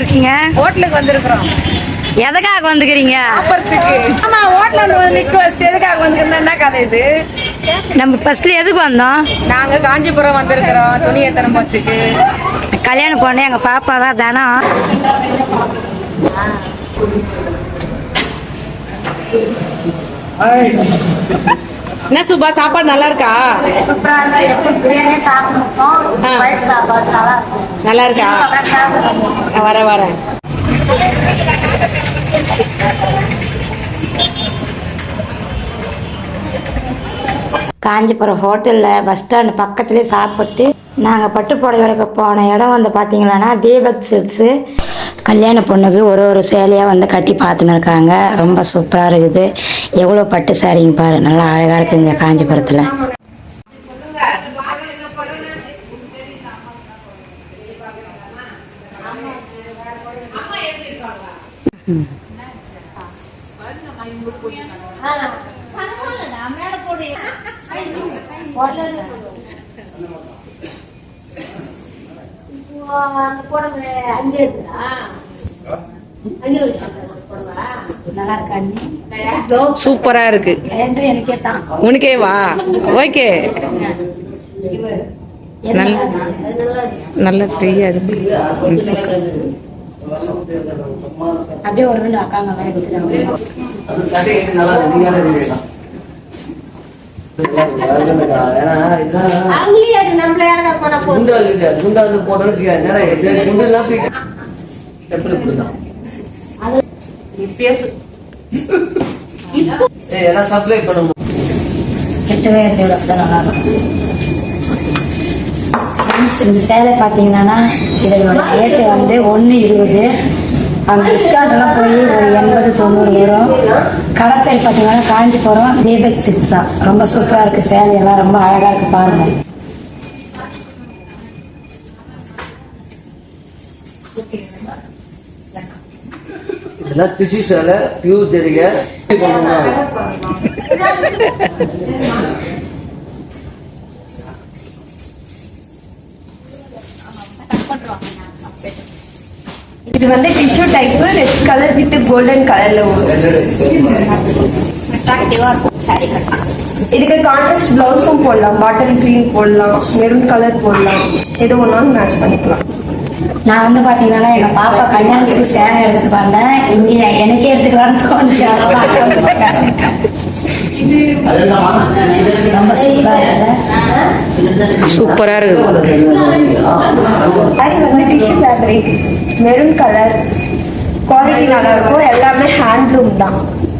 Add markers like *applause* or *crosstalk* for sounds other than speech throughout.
இருக்கீங்க? ஹோட்டலுக்கு வந்திருக்கிறோம். எதுக்காக வந்துக்கிறீங்க? ஆமா ஹோட்டல்ல வந்து நிக்க வச்சு எதுக்காக வந்திருக்கோம் என்ன கதை இது? நம்ம ஃபர்ஸ்ட்ல எதுக்கு வந்தோம்? நாங்க காஞ்சிபுரம் வந்திருக்கிறோம் துணி எத்தனை போச்சுக்கு? கல்யாணம் பொண்ணு எங்க பாப்பா தான் தானம். என்ன சுபா சாப்பாடு நல்லா இருக்கா? சூப்பரா இருக்கு? எப்படி பிரியாணியே சாப்பிடுவோம் சாப்பாடு நல்லா இருக்கும். நல்லா இருக்கா? நான் வரேன் வரேன். காஞ்சிபுரம் ஹோட்டலில் பஸ் ஸ்டாண்டு பக்கத்துலேயே சாப்பிட்டு நாங்கள் பட்டு புடவைகளுக்கு போன இடம் வந்து பார்த்தீங்களான்னா தீபக் சில்க்ஸு கல்யாண பொண்ணுக்கு ஒரு ஒரு சேலையாக வந்து கட்டி பார்த்துன்னு இருக்காங்க ரொம்ப சூப்பராக இருக்குது. எவ்வளோ பட்டு சாரிங்க பாரு. நல்லா அழகாக இருக்குங்க காஞ்சிபுரத்தில். நல்லா இருக்கா சூப்பரா இருக்கு. ரெண்டும் எனக்கே தான். உனக்கே வா. ஓகே. நல்ல நல்ல ஃப்ரீயா இருக்கு. அப்படியே ஒரு ரெண்டு அக்காங்கெல்லாம் எடுக்கிறாங்க கெட்டவே எடுத்து நல்லா இருக்கும் இந்த சேலை பார்த்தீங்கன்னா இதனோட ரேட்டு வந்து ஒன்று இருபது. டிஸ்கவுண்ட்லாம் போய் ஒரு எண்பது தொண்ணூறு வரும். கடை பேர் பார்த்தீங்கன்னா காஞ்சிபுரம் தீபக் சிக்ஸ் தான். ரொம்ப சூப்பராக இருக்குது சேலையெல்லாம் ரொம்ப அழகாக இருக்குது பாருங்கள் இதெல்லாம் திசு சேலை பியூர் ஜரிகை. *laughs* *laughs* இது வந்து tissue type red colour with golden கலர்ல இதுக்கு கான்ட்ராஸ்ட் பிளவுஸும் போடலாம் பாட்டில் கிரீன் போடலாம் மெரூன் கலர் போடலாம். எது ஒன்றாலும் மேட்ச் பண்ணிக்கலாம். நான் வந்து பார்த்தீங்கன்னா எங்கள் பாப்பா கல்யாணத்துக்கு சேலை எடுத்துட்டு வந்தேன். இங்கே எனக்கே எடுத்துக்கலாம்னு தோணுச்சு. சூப்பரா ஃபேப்ரிக் மெரூன் கலர் குவாலிட்டி நல்லா இருக்கும் எல்லாமே ஹேண்ட்லூம் தான்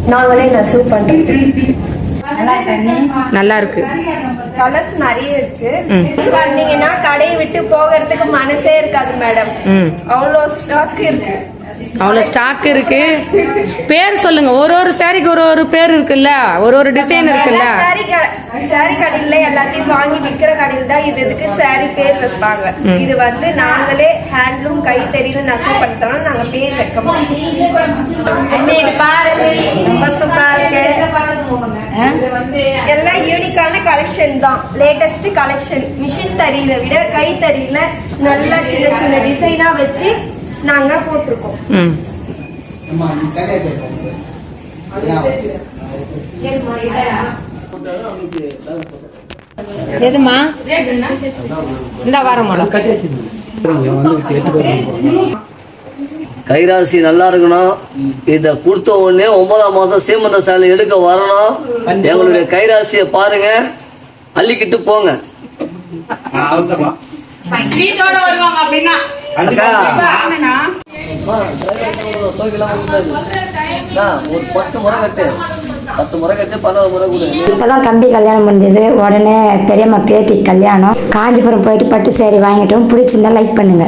நாங்களே நெசவு பண்றது நல்லா இருக்கா. இருக்கு கலர்ஸ் நிறைய இருக்கு வந்தீங்கன்னா கடையை விட்டு போகிறதுக்கு மனசே இருக்காது மேடம். அவ்வளோ ஸ்டாக் இருக்கு. அவ்வளோ ஸ்டாக் இருக்கு. பேர் சொல்லுங்க. ஒரு ஒரு சாரிக்கு ஒரு ஒரு பேர் இருக்குல்ல? ஒரு ஒரு டிசைன் இருக்குல்ல? சாரி கடை சாரி கடையில எல்லாத்தையும் வாங்கி விக்கிற கடையில் தான் இது இதுக்கு சாரி பேர் வைப்பாங்க. இது வந்து நாங்களே ஹேண்ட்லூம் கைத்தறின்னு நெசவு பண்ணிட்டோம் நாங்க பேர் வைக்க மாட்டோம். இது பாருங்க ரொம்ப சூப்பரா இருக்கு. எல்லாம் யூனிக்கான கலெக்ஷன் தான். லேட்டஸ்ட் கலெக்ஷன் மிஷின் தறியில விட கைத்தறியில நல்லா சின்ன சின்ன டிசைனா வச்சு நாங்க போட்டிருக்கோம். ம். எதுமா இந்த வாரம் கைராசி நல்லா இருக்கணும். இத கொடுத்த உடனே ஒன்பதாம் மாசம் சீமந்த சேலை எடுக்க வரணும். எங்களுடைய கைராசியை பாருங்க. அள்ளிக்கிட்டு போங்க. அக்கா ஒரு பத்து முறை கட்டு. பத்து முறை கட்டு பதினோரு முறை கொடு. இப்பதான் தம்பி கல்யாணம் முடிஞ்சது. உடனே பெரியம்மா பேத்தி கல்யாணம். காஞ்சிபுரம் போயிட்டு பட்டு சேரீ வாங்கிட்டோம். பிடிச்சிருந்தா லைக் பண்ணுங்க.